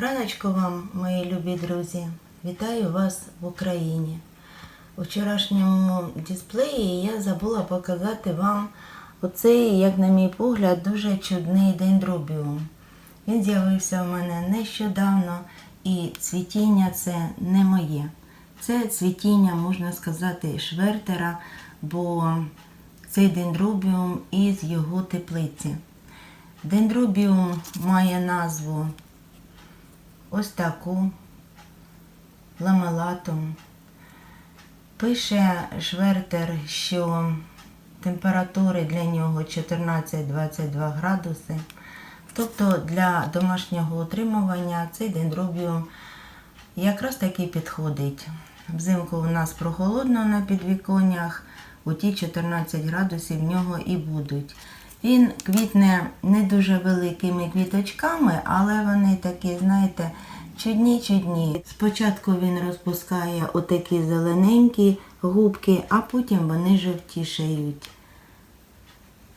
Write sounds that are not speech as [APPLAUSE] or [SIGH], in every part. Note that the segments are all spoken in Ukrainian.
Раночку вам, мої любі друзі. Вітаю вас в Україні. У вчорашньому дисплеї я забула показати вам оцей, як на мій погляд, дуже чудний дендробіум. Він з'явився в мене нещодавно, і цвітіння це не моє. Це цвітіння, можна сказати, швертера, бо цей дендробіум із його теплиці. Дендробіум має назву ось таку ламелатум. Пише швертер, що температури для нього 14-22 градуси. Тобто для домашнього утримування цей дендробіум якраз таки підходить. Взимку у нас прохолодно на підвіконнях, у ті 14 градусів в нього і будуть. Він квітне не дуже великими квіточками, але вони такі, знаєте, чудні-чудні. Спочатку він розпускає отакі зелененькі губки, а потім вони жовтішають.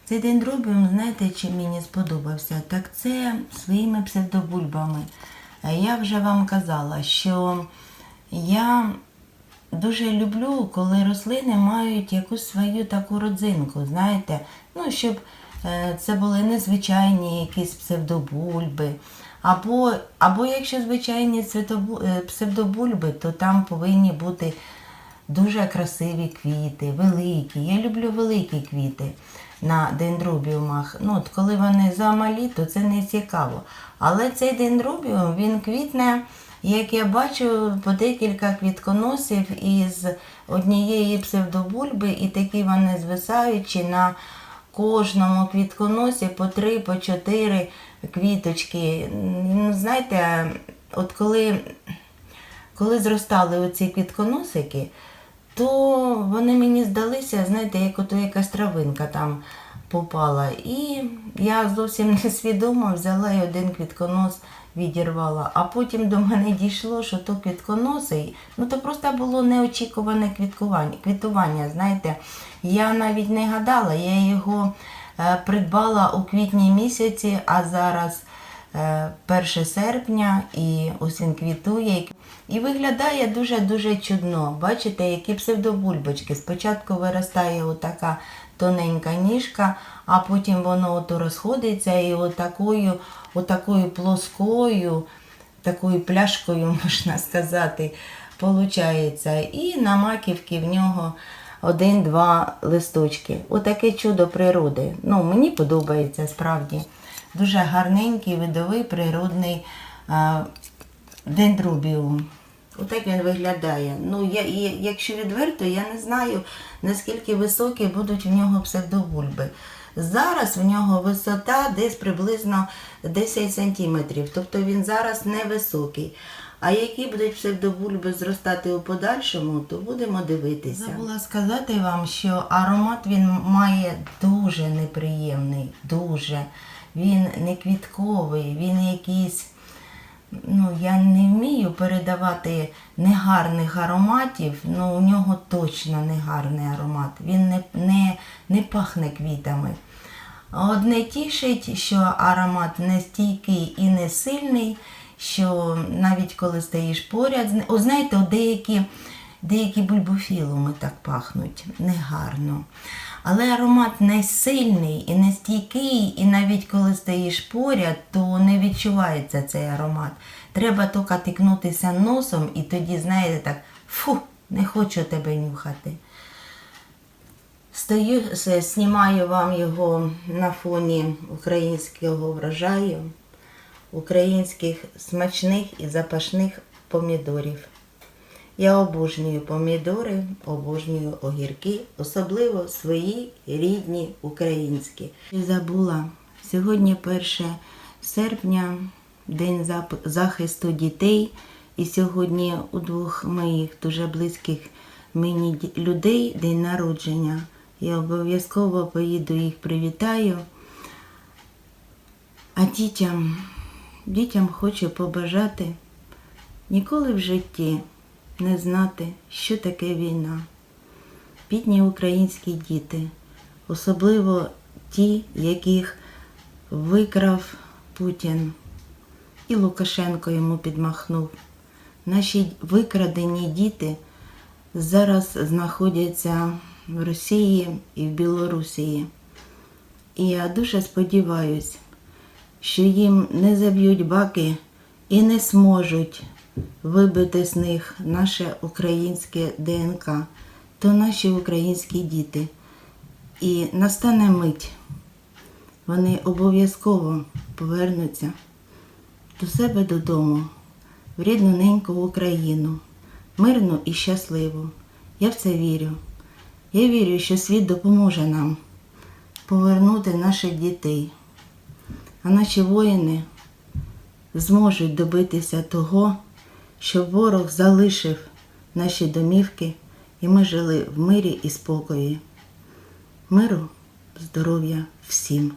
Цей дендробіум, знаєте, чим мені сподобався? Так це своїми псевдобульбами. Я вже вам казала, що я дуже люблю, коли рослини мають якусь свою таку родзинку, знаєте, ну, щоб це були незвичайні якісь псевдобульби. Або, або якщо звичайні е, псевдобульби, то там повинні бути дуже красиві квіти, великі. Я люблю великі квіти на дендробіумах. Ну, от коли вони замалі, то це не цікаво. Але цей дендробіум, він квітне, як я бачу, по декілька квітконосів із однієї псевдобульби, і такі вони звисаючі на кожному квітконосі по три, по чотири квіточки. Ну, знаєте, от коли коли зростали оці квітконосики, то вони мені здалися, знаєте, як ото якась травинка там попала. І я зовсім несвідомо взяла і один квітконос відірвала. А потім до мене дійшло, що то квітконоси, ну то просто було неочікуване квіткування, квітування. Знаєте, я навіть не гадала, я його е, придбала у квітні місяці, а зараз. Е, 1 серпня і ось він квітує. І виглядає дуже-дуже чудно. Бачите, які псевдобульбочки. Спочатку виростає отака тоненька ніжка, а потім воно ото розходиться і отакою, отакою плоскою, такою пляшкою, [LAUGHS] можна сказати, получається. І на маківці в нього один-два листочки. Отаке чудо природи. Ну, мені подобається справді. Дуже гарненький видовий природний а, дендробіум. Отак він виглядає. Ну, я, і, якщо відверто, я не знаю, наскільки високі будуть в нього псевдобульби. Зараз в нього висота десь приблизно 10 см, тобто він зараз невисокий. А які будуть псевдобульби зростати у подальшому, то будемо дивитися. Забула сказати вам, що аромат він має дуже неприємний, дуже. Він не квітковий, він якийсь ну, я не вмію передавати негарних ароматів, ну у нього точно негарний аромат. Він не, не, не пахне квітами. Одне тішить, що аромат не стійкий і не сильний, що навіть коли стоїш поряд, о, знаєте, деякі, деякі бульбофілуми так пахнуть негарно. Але аромат не сильний і не стійкий, і навіть коли стоїш поряд, то не відчувається цей аромат. Треба тільки тикнутися носом, і тоді, знаєте, так, фу, не хочу тебе нюхати. Стою, с- знімаю вам його на фоні українського врожаю, українських смачних і запашних помідорів. Я обожнюю помідори, обожнюю огірки, особливо свої рідні українські. Я забула, сьогодні 1 серпня, День захисту дітей. І сьогодні у двох моїх дуже близьких мені людей день народження. Я обов'язково поїду їх привітаю. А дітям, дітям хочу побажати ніколи в житті не знати, що таке війна. Бідні українські діти, особливо ті, яких викрав Путін. і Лукашенко йому підмахнув. Наші викрадені діти зараз знаходяться в Росії і в Білорусі. І я дуже сподіваюся, що їм не заб'ють баки і не зможуть вибити з них наше українське ДНК, то наші українські діти. І настане мить, вони обов'язково повернуться до себе додому, в рідну неньку Україну, мирну і щасливу. Я в це вірю. Я вірю, що світ допоможе нам повернути наших дітей. А наші воїни зможуть добитися того, щоб ворог залишив наші домівки і ми жили в мирі і спокої. Миру, здоров'я всім.